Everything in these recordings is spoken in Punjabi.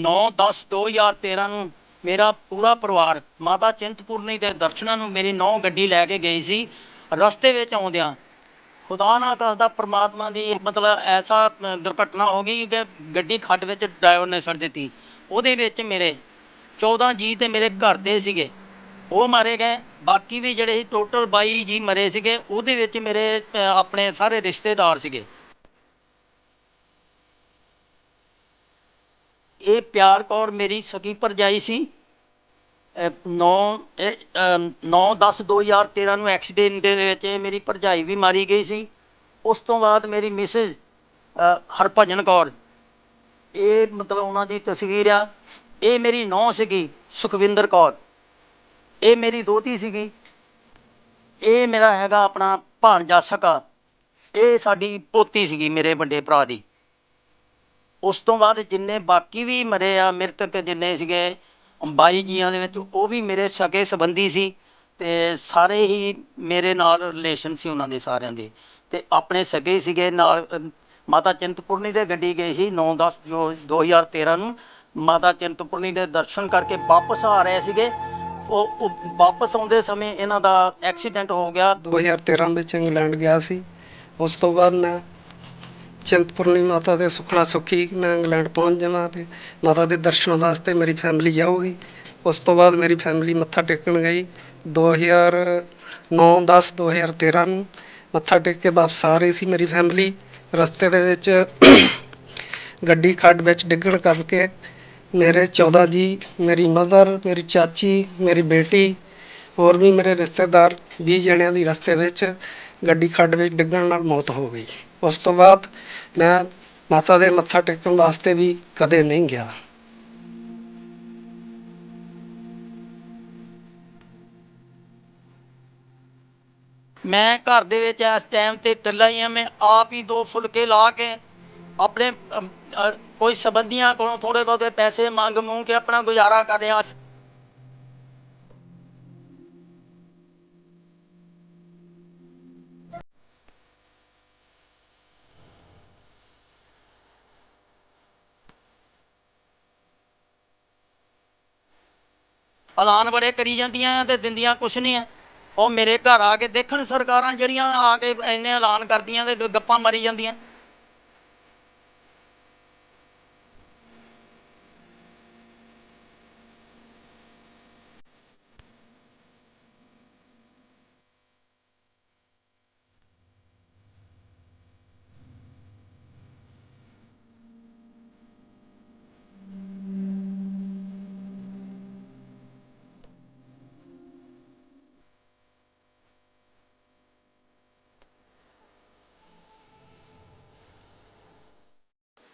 9/10/2013 ਨੂੰ ਮੇਰਾ ਪੂਰਾ ਪਰਿਵਾਰ, ਮਾਤਾ ਚਿੰਤਪੁਰਨੀ ਦੇ ਦਰਸ਼ਨਾਂ ਨੂੰ ਮੇਰੀ ਨੌ ਗੱਡੀ ਲੈ ਕੇ ਗਈ ਸੀ। ਰਸਤੇ ਵਿੱਚ ਆਉਂਦਿਆਂ ਖੁਦਾ ਨਾ ਕਰਦਾ ਪ੍ਰਮਾਤਮਾ ਦੀ ਮਤਲਬ ਐਸਾ ਦੁਰਘਟਨਾ ਹੋ ਗਈ ਕਿ ਗੱਡੀ ਖੱਡ ਵਿੱਚ ਡਰਾਈਵਰ ਨੇ ਸੜ ਦਿੱਤੀ। ਉਹਦੇ ਵਿੱਚ ਮੇਰੇ 14 ਜੀ ਤੇ ਮੇਰੇ ਘਰ ਦੇ ਸੀਗੇ। ਉਹ ਮਾਰੇ ਗਏ। ਬਾਕੀ ਵੀ ਜਿਹੜੇ ਸੀ ਟੋਟਲ 22 ਜੀ ਮਰੇ ਸੀਗੇ। ਉਹਦੇ ਵਿੱਚ ਮੇਰੇ ਆਪਣੇ ਸਾਰੇ ਰਿਸ਼ਤੇਦਾਰ ਸੀਗੇ। ਇਹ ਪਿਆਰ ਕੌਰ ਮੇਰੀ ਸਕੀ ਭਰਜਾਈ ਸੀ। 9 9 10 2013 ਨੂੰ ਐਕਸੀਡੈਂਟ ਦੇ ਵਿੱਚ ਇਹ ਮੇਰੀ ਭਰਜਾਈ ਵੀ ਮਾਰੀ ਗਈ ਸੀ। ਉਸ ਤੋਂ ਬਾਅਦ ਮੇਰੀ ਮਿਸਿਸ ਹਰਭਜਨ ਕੌਰ। ਇਹ ਮਤਲਬ ਉਹਨਾਂ ਦੀ ਤਸਵੀਰ ਆ। ਇਹ ਮੇਰੀ ਨੌਂ ਸੀਗੀ, ਸੁਖਵਿੰਦਰ ਕੌਰ। ਇਹ ਮੇਰੀ ਦੋਤੀ ਸੀਗੀ। ਇਹ ਮੇਰਾ ਹੈਗਾ ਆਪਣਾ ਭਾਣਜਾ ਸਕਾ। ਇਹ ਸਾਡੀ ਪੋਤੀ ਸੀਗੀ ਮੇਰੇ ਵੱਡੇ ਭਰਾ ਦੀ। ਉਸ ਤੋਂ ਬਾਅਦ ਜਿੰਨੇ ਬਾਕੀ ਵੀ ਮਰੇ ਆ ਮ੍ਰਿਤਕ ਜਿੰਨੇ ਸੀਗੇ 22 ਜੀਆਂ ਦੇ ਵਿੱਚ, ਉਹ ਵੀ ਮੇਰੇ ਸਕੇ ਸੰਬੰਧੀ ਸੀ ਅਤੇ ਸਾਰੇ ਹੀ ਮੇਰੇ ਨਾਲ ਰਿਲੇਸ਼ਨ ਸੀ ਉਹਨਾਂ ਦੇ ਸਾਰਿਆਂ ਦੇ। ਅਤੇ ਆਪਣੇ ਸਕੇ ਸੀਗੇ ਨਾਲ, ਮਾਤਾ ਚਿੰਤਪੁਰਨੀ ਦੇ ਗੱਡੀ ਗਈ ਸੀ 9/10 ਜੋ 2013 ਨੂੰ। ਮਾਤਾ ਚਿੰਤਪੁਰਨੀ ਦੇ ਦਰਸ਼ਨ ਕਰਕੇ ਵਾਪਸ ਆ ਰਹੇ ਸੀਗੇ। ਉਹ ਵਾਪਸ ਆਉਂਦੇ ਸਮੇਂ ਇਹਨਾਂ ਦਾ ਐਕਸੀਡੈਂਟ ਹੋ ਗਿਆ। 2013 ਵਿੱਚ ਇੰਗਲੈਂਡ ਗਿਆ ਸੀ। ਉਸ ਤੋਂ ਬਾਅਦ ਮੈਂ ਚਿੰਤਪੁਰਨੀ ਮਾਤਾ ਦੇ ਸੁਖਣਾ ਸੁਖੀ ਮੈਂ ਇੰਗਲੈਂਡ ਪਹੁੰਚ ਜਾਵਾਂ ਅਤੇ ਮਾਤਾ ਦੇ ਦਰਸ਼ਨ ਵਾਸਤੇ ਮੇਰੀ ਫੈਮਿਲੀ ਜਾਊਗੀ। ਉਸ ਤੋਂ ਬਾਅਦ ਮੇਰੀ ਫੈਮਿਲੀ ਮੱਥਾ ਟੇਕਣ ਗਈ। 2009 10 2013 ਨੂੰ ਮੱਥਾ ਟੇਕ ਕੇ ਵਾਪਸ ਆ ਰਹੀ ਸੀ ਮੇਰੀ ਫੈਮਿਲੀ ਰਸਤੇ ਦੇ ਵਿੱਚ ਗੱਡੀ ਖੱਡ ਵਿੱਚ ਡਿੱਗਣ ਕਰਕੇ ਮੇਰੇ 14 ਜੀ, ਮੇਰੀ ਮਦਰ ਮੇਰੀ ਚਾਚੀ, ਮੇਰੀ ਬੇਟੀ, ਹੋਰ ਵੀ ਮੇਰੇ ਰਿਸ਼ਤੇਦਾਰ ਵੀਹ ਜਣਿਆਂ ਦੀ ਰਸਤੇ ਵਿੱਚ ਗੱਡੀ ਖੱਡ ਵਿੱਚ ਡਿੱਗਣ ਨਾਲ ਮੌਤ ਹੋ ਗਈ। ਉਸ ਤੋਂ ਬਾਅਦ ਮੈਂ ਮਾਤਾ ਦੇ ਮੱਥਾ ਟੇਕਣ ਵਾਸਤੇ ਵੀ ਕਦੇ ਨਹੀਂ ਗਿਆ। ਮੈਂ ਘਰ ਦੇ ਵਿੱਚ ਇਸ ਟਾਈਮ ਤੇ ਇਕੱਲਾ ਹੀ ਆ, ਮੈਂ ਆਪ ਹੀ ਦੋ ਫੁਲਕੇ ਲਾ ਕੇ ਆਪਣੇ ਕੋਈ ਸੰਬੰਧੀਆਂ ਕੋਲੋਂ ਥੋੜੇ ਬਹੁਤੇ ਪੈਸੇ ਮੰਗ ਮੂੰਗ ਕੇ ਆਪਣਾ ਗੁਜ਼ਾਰਾ ਕਰ ਰਿਹਾ। ਐਲਾਨ ਬੜੇ ਕਰੀ ਜਾਂਦੀਆਂ ਆ ਤੇ ਦਿੰਦੀਆਂ ਕੁਛ ਨਹੀਂ ਆ ਉਹ ਮੇਰੇ ਘਰ ਆ ਕੇ ਦੇਖਣ ਸਰਕਾਰਾਂ ਜਿਹੜੀਆਂ ਆ ਕੇ ਇੰਨੇ ਐਲਾਨ ਕਰਦੀਆਂ ਤੇ ਗੱਪਾਂ ਮਾਰੀ ਜਾਂਦੀਆਂ।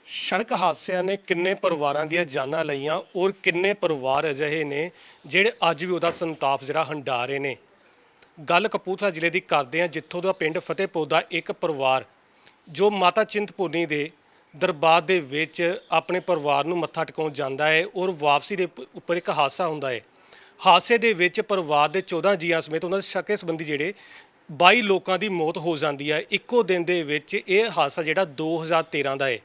ਸੜਕ ਹਾਦਸਿਆਂ ਨੇ ਕਿੰਨੇ ਪਰਿਵਾਰਾਂ ਦੀਆਂ ਜਾਨਾਂ ਲਈਆਂ ਔਰ ਕਿੰਨੇ ਪਰਿਵਾਰ ਅਜਿਹੇ ਨੇ ਜਿਹੜੇ ਅੱਜ ਵੀ ਉਹਦਾ ਸੰਤਾਪ ਜਿਹੜਾ ਹੰਢਾ ਰਹੇ ਨੇ। ਗੱਲ ਕਪੂਰਥਲਾ ਜ਼ਿਲ੍ਹੇ ਦੀ ਕਰਦੇ ਆ ਜਿੱਥੋਂ ਦਾ ਪਿੰਡ ਫਤਿਹਪੁਰ ਦਾ ਇੱਕ ਪਰਿਵਾਰ ਜੋ ਮਾਤਾ ਚਿੰਤਪੁਰਨੀ ਦੇ ਦਰਬਾਰ ਦੇ ਵਿੱਚ ਆਪਣੇ ਪਰਿਵਾਰ ਨੂੰ ਮੱਥਾ ਟਿਕਾਉਣ ਜਾਂਦਾ ਹੈ ਔਰ ਵਾਪਸੀ ਦੇ ਉੱਪਰ ਇੱਕ ਹਾਦਸਾ ਹੁੰਦਾ ਹੈ। ਹਾਦਸੇ ਦੇ ਵਿੱਚ ਪਰਿਵਾਰ ਦੇ 14 ਜੀਆਂ ਸਮੇਤ ਉਹਨਾਂ ਦੇ ਸ਼ੱਕੇ ਸੰਬੰਧੀ ਜਿਹੜੇ 22 ਲੋਕਾਂ ਦੀ ਮੌਤ ਹੋ ਜਾਂਦੀ ਹੈ। ਇੱਕੋ ਦਿਨ ਦੇ ਵਿੱਚ ਇਹ ਹਾਦਸਾ ਜਿਹੜਾ 2013 ਦਾ ਹੈ।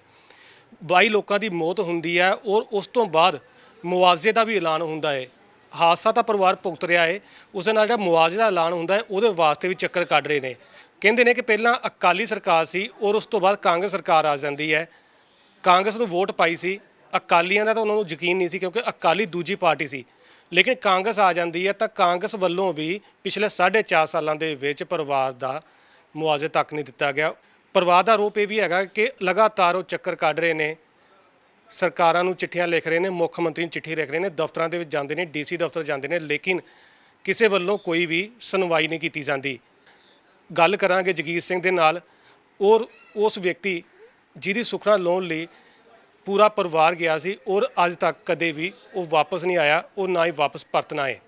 22 ਲੋਕਾਂ ਦੀ ਮੌਤ ਹੁੰਦੀ ਹੈ ਔਰ ਉਸ ਤੋਂ ਬਾਅਦ ਮੁਆਵਜ਼ੇ ਦਾ ਵੀ ਐਲਾਨ ਹੁੰਦਾ ਹੈ। ਹਾਦਸਾ ਤਾਂ ਪਰਿਵਾਰ ਭੁਗਤ ਰਿਹਾ ਹੈ, ਉਸ ਦੇ ਨਾਲ ਜਿਹੜਾ ਮੁਆਵਜ਼ੇ ਦਾ ਐਲਾਨ ਹੁੰਦਾ ਹੈ, ਉਹਦੇ ਵਾਸਤੇ ਵੀ ਚੱਕਰ ਕੱਢ ਰਹੇ ਨੇ। ਕਹਿੰਦੇ ਨੇ ਕਿ ਪਹਿਲਾਂ ਅਕਾਲੀ ਸਰਕਾਰ ਸੀ ਔਰ ਉਸ ਤੋਂ ਬਾਅਦ ਕਾਂਗਰਸ ਸਰਕਾਰ ਆ ਜਾਂਦੀ ਹੈ। ਕਾਂਗਰਸ ਨੂੰ ਵੋਟ ਪਾਈ ਸੀ, ਅਕਾਲੀਆਂ ਦਾ ਤਾਂ ਉਹਨਾਂ ਨੂੰ ਯਕੀਨ ਨਹੀਂ ਸੀ ਕਿਉਂਕਿ ਅਕਾਲੀ ਦੂਜੀ ਪਾਰਟੀ ਸੀ। ਲੇਕਿਨ ਕਾਂਗਰਸ ਆ ਜਾਂਦੀ ਹੈ ਤਾਂ ਕਾਂਗਰਸ ਵੱਲੋਂ ਵੀ ਪਿਛਲੇ 4.5 ਸਾਲਾਂ ਦੇ ਵਿੱਚ ਪਰਿਵਾਰ ਦਾ ਮੁਆਵਜ਼ੇ ਤੱਕ ਨਹੀਂ ਦਿੱਤਾ ਗਿਆ। ਪਰਿਵਾਰ ਦਾ ਆਰੋਪ ਇਹ ਵੀ ਹੈਗਾ ਕਿ ਲਗਾਤਾਰ ਉਹ ਚੱਕਰ ਕੱਢ ਰਹੇ ਨੇ, ਸਰਕਾਰਾਂ ਨੂੰ ਚਿੱਠੀਆਂ ਲਿਖ ਰਹੇ ਨੇ, ਮੁੱਖ ਮੰਤਰੀ ਨੂੰ ਚਿੱਠੀ ਲਿਖ ਰਹੇ ਨੇ, ਦਫ਼ਤਰਾਂ ਦੇ ਵਿੱਚ ਜਾਂਦੇ ਨੇ, ਡੀਸੀ ਦਫ਼ਤਰ ਜਾਂਦੇ ਨੇ, ਲੇਕਿਨ ਕਿਸੇ ਵੱਲੋਂ ਕੋਈ ਵੀ ਸੁਣਵਾਈ ਨਹੀਂ ਕੀਤੀ ਜਾਂਦੀ। ਗੱਲ ਕਰਾਂਗੇ ਜਗੀਰ ਸਿੰਘ ਦੇ ਨਾਲ, ਔਰ ਉਸ ਵਿਅਕਤੀ ਜਿਹਦੀ ਸੁਖਨਾ ਲੋਨ ਲਈ ਪੂਰਾ ਪਰਿਵਾਰ ਗਿਆ ਸੀ, ਔਰ ਅੱਜ ਤੱਕ ਕਦੇ ਵੀ ਉਹ ਵਾਪਸ ਨਹੀਂ ਆਇਆ, ਉਹ ਨਾ ਹੀ ਵਾਪਸ ਪਰਤਣਾ ਹੈ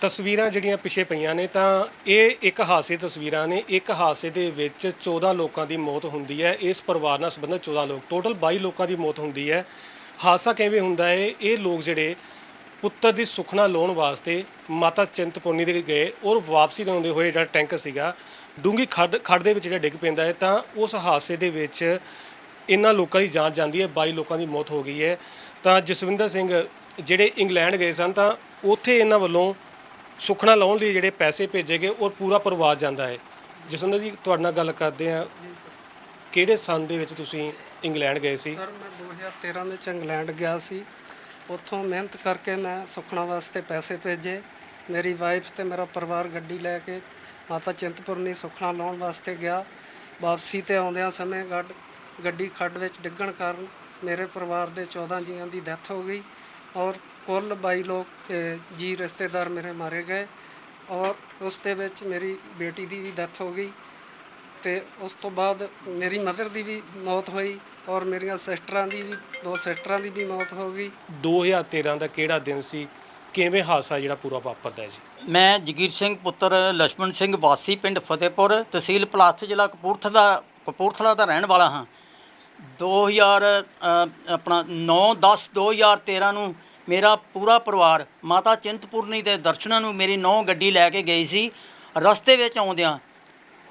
ਤਸਵੀਰਾਂ ਜਿਹੜੀਆਂ ਪਿੱਛੇ ਪਈਆਂ ਨੇ ਤਾਂ ਇਹ ਇੱਕ ਹਾਦਸੇ ਤਸਵੀਰਾਂ ਨੇ। ਇੱਕ ਹਾਦਸੇ ਦੇ ਵਿੱਚ 14 ਲੋਕਾਂ ਦੀ ਮੌਤ ਹੁੰਦੀ ਹੈ। ਇਸ ਪਰਿਵਾਰ ਨਾਲ ਸੰਬੰਧਿਤ 14 ਲੋਕ ਟੋਟਲ 22 ਲੋਕਾਂ ਦੀ ਮੌਤ ਹੁੰਦੀ ਹੈ। ਹਾਦਸਾ ਕਿਵੇਂ ਹੁੰਦਾ ਹੈ? ਇਹ ਲੋਕ ਜਿਹੜੇ ਪੁੱਤਰ ਦੀ ਸੁਖਨਾ ਲਾਉਣ ਵਾਸਤੇ ਮਾਤਾ ਚਿੰਤਪੁਰਨੀ ਦੇ ਗਏ ਔਰ ਵਾਪਸੀ ਦੇ ਹੋਏ ਜਿਹੜਾ ਟੈਂਕਰ ਸੀਗਾ ਡੂੰਗੀ ਖੱਡ ਖੱਡ ਦੇ ਵਿੱਚ ਜਿਹੜਾ ਡਿੱਗ ਪੈਂਦਾ ਹੈ ਤਾਂ ਉਸ ਹਾਦਸੇ ਦੇ ਵਿੱਚ ਇਹਨਾਂ ਲੋਕਾਂ ਦੀ ਜਾਨ ਜਾਂਦੀ ਹੈ। 22 ਲੋਕਾਂ ਦੀ ਮੌਤ ਹੋ ਗਈ ਹੈ। ਤਾਂ ਜਸਵਿੰਦਰ ਸਿੰਘ ਜਿਹੜੇ ਇੰਗਲੈਂਡ ਗਏ ਸਨ ਤਾਂ ਉੱਥੇ ਇਹਨਾਂ ਵੱਲੋਂ ਸੁਖਣਾ ਲਾਉਣ ਲਈ ਜਿਹੜੇ ਪੈਸੇ ਭੇਜੇ ਗਏ ਔਰ ਪੂਰਾ ਪਰਿਵਾਰ ਜਾਂਦਾ ਹੈ। ਜਸਵਿੰਦਰ ਜੀ ਤੁਹਾਡੇ ਨਾਲ ਗੱਲ ਕਰਦੇ ਆ ਕਿਹੜੇ ਸੰਨ ਦੇ ਵਿੱਚ ਤੁਸੀਂ ਇੰਗਲੈਂਡ ਗਏ ਸੀ? ਸਰ ਮੈਂ 2013 ਵਿੱਚ ਇੰਗਲੈਂਡ ਗਿਆ ਸੀ। ਉੱਥੋਂ ਮਿਹਨਤ ਕਰਕੇ ਮੈਂ ਸੁਖਣਾ ਵਾਸਤੇ ਪੈਸੇ ਭੇਜੇ। ਮੇਰੀ ਵਾਈਫ ਤੇ ਮੇਰਾ ਪਰਿਵਾਰ ਗੱਡੀ ਲੈ ਕੇ ਮਾਤਾ ਚਿੰਤਪੁਰਨੀ ਸੁਖਣਾ ਲਾਉਣ ਵਾਸਤੇ ਗਿਆ। ਵਾਪਸੀ ਤੇ ਆਉਂਦਿਆਂ ਸਮੇਂ ਗੱਡ ਗੱਡੀ ਖੱਡ ਵਿੱਚ ਡਿੱਗਣ ਕਾਰਨ ਮੇਰੇ ਪਰਿਵਾਰ ਦੇ 14 ਜੀਆਂ ਦੀ ਡੈਥ ਹੋ ਗਈ ਔਰ ਕੁੱਲ 22 ਲੋਕ ਜੀ ਰਿਸ਼ਤੇਦਾਰ ਮੇਰੇ ਮਾਰੇ ਗਏ ਔਰ ਉਸ ਦੇ ਵਿੱਚ ਮੇਰੀ ਬੇਟੀ ਦੀ ਵੀ ਡੈਥ ਹੋ ਗਈ ਤੇ ਉਸ ਤੋਂ ਬਾਅਦ ਮੇਰੀ ਮਦਰ ਦੀ ਵੀ ਮੌਤ ਹੋਈ ਔਰ ਮੇਰੀਆਂ ਸਿਸਟਰਾਂ ਦੀ ਵੀ ਦੋ ਸਿਸਟਰਾਂ ਦੀ ਵੀ ਮੌਤ ਹੋ ਗਈ। 2013 ਦਾ ਕਿਹੜਾ ਦਿਨ ਸੀ? ਕਿਵੇਂ ਹਾਦਸਾ ਜਿਹੜਾ ਪੂਰਾ ਵਾਪਰਦਾ ਸੀ ਮੈਂ ਜਗੀਰ ਸਿੰਘ ਪੁੱਤਰ ਲਛਮਣ ਸਿੰਘ ਵਾਸੀ ਪਿੰਡ ਫਤਿਹਪੁਰ ਤਹਿਸੀਲ ਪਲਾਸਟ ਜ਼ਿਲ੍ਹਾ ਕਪੂਰਥਲਾ ਕਪੂਰਥਲਾ ਦਾ ਰਹਿਣ ਵਾਲਾ ਹਾਂ। 2000 ਅ, ਆਪਣਾ 9 10 2013 ਨੂੰ ਮੇਰਾ ਪੂਰਾ ਪਰਿਵਾਰ ਮਾਤਾ ਚਿੰਤਪੁਰਨੀ ਦੇ ਦਰਸ਼ਨਾਂ ਨੂੰ ਮੇਰੀ ਨੌ ਗੱਡੀ ਲੈ ਕੇ ਗਈ ਸੀ। ਰਸਤੇ ਵਿੱਚ ਆਉਂਦਿਆਂ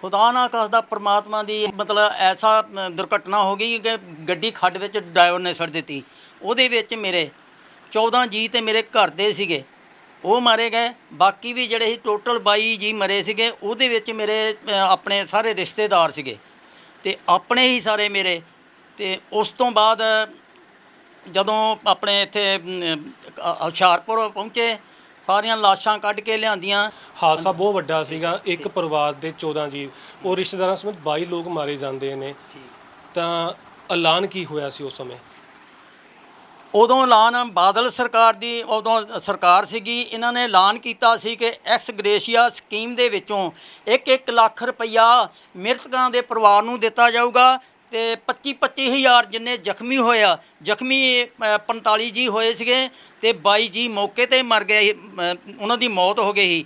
ਖੁਦਾ ਨਾ ਕਰਦਾ ਪ੍ਰਮਾਤਮਾ ਦੀ ਮਤਲਬ ਐਸਾ ਦੁਰਘਟਨਾ ਹੋ ਗਈ ਕਿ ਗੱਡੀ ਖੱਡ ਵਿੱਚ ਡਰਾਈਵਰ ਨੇ ਛੱਡ ਦਿੱਤੀ। ਉਹਦੇ ਵਿੱਚ ਮੇਰੇ 14 ਜੀ ਤੇ ਮੇਰੇ ਘਰ ਦੇ ਸੀਗੇ। ਉਹ ਮਾਰੇ ਗਏ। ਬਾਕੀ ਵੀ ਜਿਹੜੇ ਸੀ ਟੋਟਲ 22 ਜੀ ਮਰੇ ਸੀਗੇ। ਉਹਦੇ ਵਿੱਚ ਮੇਰੇ ਆਪਣੇ ਸਾਰੇ ਰਿਸ਼ਤੇਦਾਰ ਸੀਗੇ। ਤੇ ਆਪਣੇ ਹੀ ਸਾਰੇ ਮੇਰੇ। ਤੇ ਉਸ ਤੋਂ ਬਾਅਦ ਜਦੋਂ ਆਪਣੇ ਇੱਥੇ ਅਮ, ਅ, ਹੁਸ਼ਿਆਰਪੁਰ ਪਹੁੰਚੇ ਸਾਰੀਆਂ ਲਾਸ਼ਾਂ ਕੱਢ ਕੇ ਲਿਆਂਦੀਆਂ। ਹਾਦਸਾ ਬਹੁਤ ਵੱਡਾ ਸੀਗਾ। ਇੱਕ ਪਰਿਵਾਰ ਦੇ 14 ਜੀ ਉਹ ਰਿਸ਼ਤੇਦਾਰਾਂ ਸਮੇਤ 22 ਲੋਕ ਮਾਰੇ ਜਾਂਦੇ ਨੇ। ਤਾਂ ਐਲਾਨ ਕੀ ਹੋਇਆ ਸੀ ਉਸ ਸਮੇਂ? ਉਦੋਂ ਐਲਾਨ ਬਾਦਲ ਸਰਕਾਰ ਦੀ ਉਦੋਂ ਸਰਕਾਰ ਸੀਗੀ। ਇਹਨਾਂ ਨੇ ਐਲਾਨ ਕੀਤਾ ਸੀ ਕਿ ਐਕਸ ਗ੍ਰੇਸ਼ੀਆ ਸਕੀਮ ਦੇ ਵਿੱਚੋਂ 1-1 ਲੱਖ ਰੁਪਈਆ ਮ੍ਰਿਤਕਾਂ ਦੇ ਪਰਿਵਾਰ ਨੂੰ ਦਿੱਤਾ ਜਾਊਗਾ। ਤੇ 25-25 ਹਜ਼ਾਰ ਜਿੰਨੇ ਜ਼ਖਮੀ ਹੋਇਆ ਜ਼ਖਮੀ ਅ, 45 ਜੀ ਹੋਏ ਸੀਗੇ ਤੇ 22 ਜੀ ਮੌਕੇ ਤੇ ਮਰ ਗਏ ਸੀ, ਉਹਨਾਂ ਦੀ ਮੌਤ ਹੋ ਗਈ ਸੀ।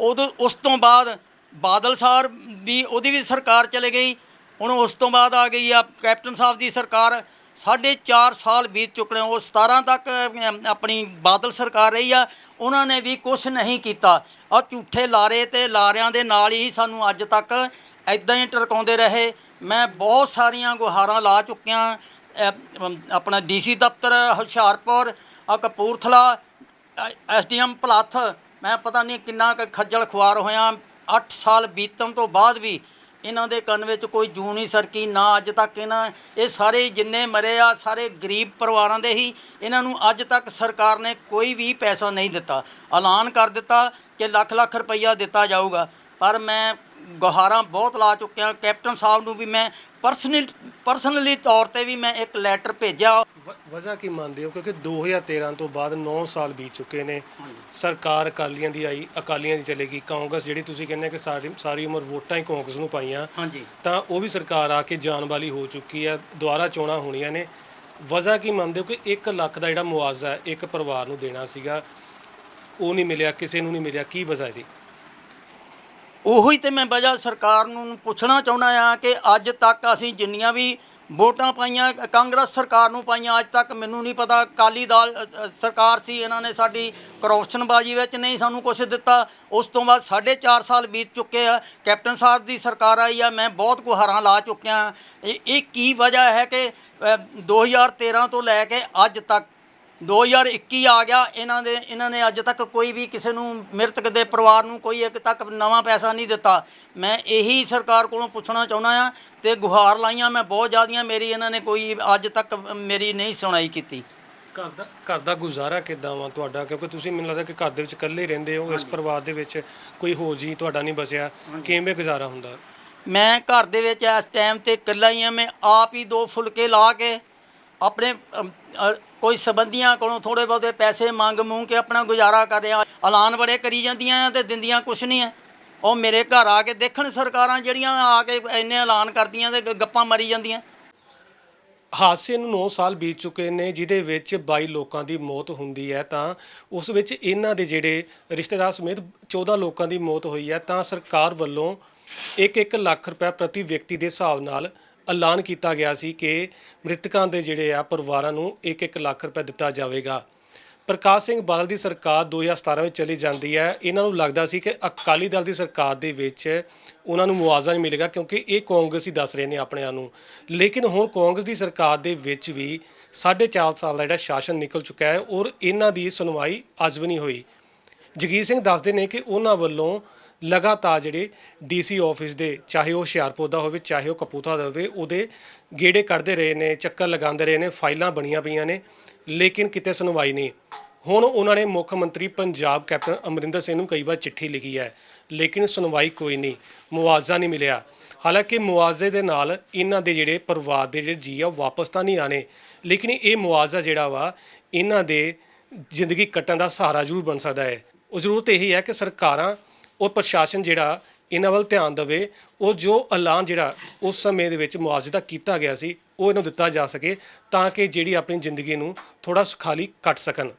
ਉਦੋਂ ਉਸ ਤੋਂ ਬਾਅਦ ਬਾਦਲ ਸਾਹਿਬ ਵੀ ਉਹਦੀ ਵੀ ਸਰਕਾਰ ਚਲੇ ਗਈ ਹੁਣ ਉਸ ਤੋਂ ਬਾਅਦ ਆ ਗਈ ਆ ਕੈਪਟਨ ਸਾਹਿਬ ਦੀ ਸਰਕਾਰ। ਸਾਢੇ ਚਾਰ ਸਾਲ ਬੀਤ ਚੁੱਕੇ ਨੇ ਉਹ 17 ਤੱਕ ਆਪਣੀ ਬਾਦਲ ਸਰਕਾਰ ਰਹੀ ਆ ਉਹਨਾਂ ਨੇ ਵੀ ਕੁਝ ਨਹੀਂ ਕੀਤਾ। ਆ ਝੂਠੇ ਲਾਰੇ ਤੇ ਲਾਰਿਆਂ ਦੇ ਨਾਲ ਹੀ ਸਾਨੂੰ ਅੱਜ ਤੱਕ ਐਦਾਂ ਹੀ ਟਰਕਾਉਂਦੇ ਰਹੇ। ਮੈਂ ਬਹੁਤ ਸਾਰੀਆਂ ਗੁਹਾਰਾਂ ਲਾ ਚੁੱਕਿਆ ਅ, ਅਮ, ਆਪਣਾ ਡੀਸੀ ਦਫ਼ਤਰ ਹੁਸ਼ਿਆਰਪੁਰ ਆ ਕਪੂਰਥਲਾ ਐਸਡੀਐਮ ਭਲੱਥ ਮੈਂ ਪਤਾ ਨਹੀਂ ਕਿੰਨਾ ਕੁ ਖੱਜਲ ਖੁਆਰ ਹੋਇਆ 8 ਸਾਲ ਬੀਤਣ ਤੋਂ ਬਾਅਦ ਵੀ ਇਹਨਾਂ ਦੇ ਕੰਨ ਵਿੱਚ ਕੋਈ ਜੂੰ ਨਹੀਂ ਸਰਕੀ ਨਾ ਅੱਜ ਤੱਕ ਇਹਨਾਂ ਇਹ ਸਾਰੇ ਜਿੰਨੇ ਮਰੇ ਆ ਸਾਰੇ ਗਰੀਬ ਪਰਿਵਾਰਾਂ ਦੇ ਹੀ ਇਹਨਾਂ ਨੂੰ ਅੱਜ ਤੱਕ ਸਰਕਾਰ ਨੇ ਕੋਈ ਵੀ ਪੈਸਾ ਨਹੀਂ ਦਿੱਤਾ। ਐਲਾਨ ਕਰ ਦਿੱਤਾ ਕਿ ਲੱਖ ਲੱਖ ਰੁਪਈਆ ਦਿੱਤਾ ਜਾਊਗਾ। ਪਰ ਮੈਂ ਗੁਹਾਰਾਂ ਬਹੁਤ ਲਾ ਚੁੱਕਿਆ। ਕੈਪਟਨ ਸਾਹਿਬ ਨੂੰ ਵੀ ਮੈਂ ਪਰਸਨਲ ਪਰਸਨਲੀ ਤੌਰ ਤੇ ਵੀ ਮੈਂ ਇੱਕ ਲੈਟਰ ਭੇਜਿਆ। ਵਜ੍ਹਾ ਕੀ ਮੰਨਦੇ ਹੋ? ਕਿਉਂਕਿ 2013 ਤੋਂ ਬਾਅਦ 9 ਸਾਲ ਬੀਤ ਚੁੱਕੇ ਨੇ। ਸਰਕਾਰ ਅਕਾਲੀਆਂ ਦੀ ਆਈ ਅਕਾਲੀਆਂ ਦੀ ਚਲੇਗੀ। ਕਾਂਗਰਸ ਜਿਹੜੀ ਤੁਸੀਂ ਕਹਿੰਦੇ ਕਿ ਸਾਰੀ ਸਾਰੀ ਉਮਰ ਵੋਟਾਂ ਹੀ ਕਾਂਗਰਸ ਨੂੰ ਪਾਈਆਂ। ਤਾਂ ਉਹ ਵੀ ਸਰਕਾਰ ਆ ਕੇ ਜਾਣ ਵਾਲੀ ਹੋ ਚੁੱਕੀ ਹੈ। ਦੁਬਾਰਾ ਚੋਣਾਂ ਹੋਣੀਆਂ ਨੇ। ਵਜ੍ਹਾ ਕੀ ਮੰਨਦੇ ਹੋ ਕਿ 1 ਲੱਖ ਦਾ ਜਿਹੜਾ ਮੁਆਵਜ਼ਾ ਇੱਕ ਪਰਿਵਾਰ ਨੂੰ ਦੇਣਾ ਸੀਗਾ ਉਹ ਨਹੀਂ ਮਿਲਿਆ ਕਿਸੇ ਨੂੰ ਨਹੀਂ ਮਿਲਿਆ। ਕੀ ਵਜ੍ਹਾ ਇਹਦੀ? ਉਹੀ ਤੇ ਮੈਂ ਵਜ੍ਹਾ ਸਰਕਾਰ ਨੂੰ ਪੁੱਛਣਾ ਚਾਹੁੰਦਾ ਆ ਕਿ ਅੱਜ ਤੱਕ ਅਸੀਂ ਜਿੰਨੀਆਂ ਵੀ ਵੋਟਾਂ ਪਾਈਆਂ ਕਾਂਗਰਸ ਸਰਕਾਰ ਨੂੰ ਪਾਈਆਂ ਅੱਜ ਤੱਕ ਮੈਨੂੰ ਨਹੀਂ ਪਤਾ ਅਕਾਲੀ ਦਲ ਸਰਕਾਰ ਸੀ ਇਹਨਾਂ ਨੇ ਸਾਡੀ ਕਰਪਸ਼ਨਬਾਜੀ ਵਿੱਚ ਨਹੀਂ ਸਾਨੂੰ ਕੁਝ ਦਿੱਤਾ। ਉਸ ਤੋਂ ਬਾਅਦ ਸਾਢੇ ਚਾਰ ਸਾਲ ਬੀਤ ਚੁੱਕੇ ਆ ਕੈਪਟਨ ਸਾਹਿਬ ਦੀ ਸਰਕਾਰ ਆਈ ਆ ਮੈਂ ਬਹੁਤ ਗੁਹਾਰਾਂ ਲਾ ਚੁੱਕਿਆ। ਇਹ ਇਹ ਕੀ ਵਜ੍ਹਾ ਹੈ ਕਿ ਅ, 2013 ਤੋਂ ਲੈ ਕੇ ਅੱਜ ਤੱਕ 2021 ਆ ਗਿਆ ਇਹਨਾਂ ਦੇ ਇਹਨਾਂ ਨੇ ਅੱਜ ਤੱਕ ਕੋਈ ਵੀ ਕਿਸੇ ਨੂੰ ਮ੍ਰਿਤਕ ਦੇ ਪਰਿਵਾਰ ਨੂੰ ਕੋਈ ਇੱਕ ਤੱਕ ਨਵਾਂ ਪੈਸਾ ਨਹੀਂ ਦਿੱਤਾ। ਮੈਂ ਇਹੀ ਸਰਕਾਰ ਕੋਲੋਂ ਪੁੱਛਣਾ ਚਾਹੁੰਦਾ ਆ ਤੇ ਗੁਹਾਰ ਲਾਈਆਂ ਮੈਂ ਬਹੁਤ ਜ਼ਿਆਦੀਆਂ ਮੇਰੀ ਇਹਨਾਂ ਨੇ ਕੋਈ ਅੱਜ ਤੱਕ ਮੇਰੀ ਨਹੀਂ ਸੁਣਾਈ ਕੀਤੀ। ਘਰ ਦਾ ਘਰ ਦਾ ਗੁਜ਼ਾਰਾ ਕਿੱਦਾਂ ਵਾ ਤੁਹਾਡਾ? ਕਿਉਂਕਿ ਤੁਸੀਂ ਮੈਨੂੰ ਲੱਗਦਾ ਕਿ ਘਰ ਦੇ ਵਿੱਚ ਇਕੱਲੇ ਰਹਿੰਦੇ ਹੋ ਇਸ ਪਰਿਵਾਰ ਦੇ ਵਿੱਚ ਕੋਈ ਹੋਰ ਜੀ ਤੁਹਾਡਾ ਨਹੀਂ ਬਸਿਆ। ਕਿਵੇਂ ਗੁਜ਼ਾਰਾ ਹੁੰਦਾ? ਮੈਂ ਘਰ ਦੇ ਵਿੱਚ ਇਸ ਟਾਈਮ ਤੇ ਇਕੱਲਾ ਹੀ ਆ ਮੈਂ ਆਪ ਹੀ ਦੋ ਫੁਲਕੇ ਲਾ ਕੇ ਆਪਣੇ ਅਮ, ਅ, ਕੋਈ ਸਬੰਧੀਆਂ ਕੋਲੋਂ ਥੋੜੇ ਬਹੁਤੇ ਪੈਸੇ ਮੰਗ ਮੂੰਗ ਕੇ ਆਪਣਾ ਗੁਜ਼ਾਰਾ ਕਰ ਰਿਹਾ। ਐਲਾਨ ਬੜੇ ਕਰੀ ਜਾਂਦੀਆਂ ਆ ਤੇ ਦਿੰਦੀਆਂ ਕੁਛ ਨਹੀਂ ਹੈ ਉਹ ਮੇਰੇ ਘਰ ਆ ਕੇ ਦੇਖਣ ਸਰਕਾਰਾਂ ਜਿਹੜੀਆਂ ਆ ਕੇ ਇੰਨੇ ਐਲਾਨ ਕਰਦੀਆਂ ਤੇ ਗ- ਗੱਪਾਂ ਮਾਰੀ ਜਾਂਦੀਆਂ। ਹਾਦਸੇ ਨੂੰ 9 ਸਾਲ ਬੀਤ ਚੁੱਕੇ ਨੇ ਜਿਹਦੇ ਵਿੱਚ 22 ਲੋਕਾਂ ਦੀ ਮੌਤ ਹੁੰਦੀ ਹੈ ਤਾਂ ਉਸ ਵਿੱਚ ਇਹਨਾਂ ਦੇ ਜਿਹੜੇ ਰਿਸ਼ਤੇਦਾਰ ਸਮੇਤ 14 ਲੋਕਾਂ ਦੀ ਮੌਤ ਹੋਈ ਹੈ ਤਾਂ ਸਰਕਾਰ ਵੱਲੋਂ 1-1 ਲੱਖ ਰੁਪਏ ਪ੍ਰਤੀ ਵਿਅਕਤੀ ਦੇ ਹਿਸਾਬ ਨਾਲ ਐਲਾਨ ਕੀਤਾ ਗਿਆ ਸੀ ਕਿ ਮ੍ਰਿਤਕਾਂ ਦੇ ਜਿਹੜੇ ਆ ਪਰਿਵਾਰਾਂ ਨੂੰ 1-1 ਲੱਖ ਰੁਪਏ ਦਿੱਤਾ ਜਾਵੇਗਾ। ਪ੍ਰਕਾਸ਼ ਸਿੰਘ ਬਾਦਲ ਦੀ ਸਰਕਾਰ 2017 ਵਿੱਚ ਚਲੀ ਜਾਂਦੀ ਹੈ। ਇਹਨਾਂ ਨੂੰ ਲੱਗਦਾ ਸੀ ਕਿ ਅਕਾਲੀ ਦਲ ਦੀ ਸਰਕਾਰ ਦੇ ਵਿੱਚ ਉਹਨਾਂ ਨੂੰ ਮੁਆਵਜ਼ਾ ਨਹੀਂ ਮਿਲੇਗਾ ਕਿਉਂਕਿ ਇਹ ਕਾਂਗਰਸ ਹੀ ਦੱਸ ਰਹੇ ਨੇ ਆਪਣੇ ਆਪ ਨੂੰ। ਲੇਕਿਨ ਹੁਣ ਕਾਂਗਰਸ ਦੀ ਸਰਕਾਰ ਦੇ ਵਿੱਚ ਵੀ 4.5 ਸਾਲ ਦਾ ਜਿਹੜਾ ਸ਼ਾਸਨ ਨਿਕਲ ਚੁੱਕਾ ਹੈ ਔਰ ਇਹਨਾਂ ਦੀ ਸੁਣਵਾਈ ਅੱਜ ਵੀ ਨਹੀਂ ਹੋਈ। ਜਗੀਰ ਸਿੰਘ ਦੱਸਦੇ ਨੇ ਕਿ ਉਹਨਾਂ ਵੱਲੋਂ ਲਗਾਤਾਰ ਜਿਹੜੇ ਡੀਸੀ ਆਫਿਸ ਦੇ, ਚਾਹੇ ਉਹ ਹੁਸ਼ਿਆਰਪੁਰ ਦਾ ਹੋਵੇ, ਚਾਹੇ ਉਹ ਕਪੂਰਥਲਾ ਦਾ ਹੋਵੇ, ਉਹਦੇ ਗੇੜੇ ਕੱਢਦੇ ਰਹੇ ਨੇ, ਚੱਕਰ ਲਗਾਉਂਦੇ ਰਹੇ ਨੇ, ਫਾਈਲਾਂ ਬਣੀਆਂ ਪਈਆਂ ਨੇ, ਲੇਕਿਨ ਕਿਤੇ ਸੁਣਵਾਈ ਨਹੀਂ। ਹੁਣ ਉਹਨਾਂ ਨੇ ਮੁੱਖ ਮੰਤਰੀ ਪੰਜਾਬ ਕੈਪਟਨ ਅਮਰਿੰਦਰ ਸਿੰਘ ਨੂੰ ਕਈ ਵਾਰ ਚਿੱਠੀ ਲਿਖੀ ਹੈ, ਲੇਕਿਨ ਸੁਣਵਾਈ ਕੋਈ ਨਹੀਂ, ਮੁਆਵਜ਼ਾ ਨਹੀਂ ਮਿਲਿਆ। ਹਾਲਾਂਕਿ ਮੁਆਵਜ਼ੇ ਦੇ ਨਾਲ ਇਹਨਾਂ ਦੇ ਜਿਹੜੇ ਪਰਿਵਾਰ ਦੇ ਜਿਹੜੇ ਜੀ ਆ, ਉਹ ਵਾਪਸ ਤਾਂ ਨਹੀਂ ਆਣੇ ਲੇਕਿਨ ਇਹ ਮੁਆਵਜ਼ਾ ਜਿਹੜਾ ਵਾ, ਇਹਨਾਂ ਦੇ ਜ਼ਿੰਦਗੀ ਕੱਟਣ ਦਾ ਸਹਾਰਾ ਜ਼ਰੂਰ ਬਣ ਸਕਦਾ ਹੈ। ਉਹ ਜ਼ਰੂਰਤ ਇਹੀ ਹੈ ਕਿ ਸਰਕਾਰਾਂ ਉਹ ਪ੍ਰਸ਼ਾਸਨ ਜਿਹੜਾ ਇਹਨਾਂ ਵੱਲ ਧਿਆਨ ਦੇਵੇ, ਉਹ ਜੋ ਐਲਾਨ ਜਿਹੜਾ ਉਸ ਸਮੇਂ ਦੇ ਵਿੱਚ ਮੁਆਵਜ਼ੇ ਦਾ ਕੀਤਾ ਗਿਆ ਸੀ, ਉਹ ਇਹਨੂੰ ਦਿੱਤਾ ਜਾ ਸਕੇ ਤਾਂ ਕਿ ਜਿਹੜੀ ਆਪਣੀ ਜ਼ਿੰਦਗੀ ਨੂੰ ਥੋੜਾ ਸੁਖਾਲੀ ਕੱਟ ਸਕਣ।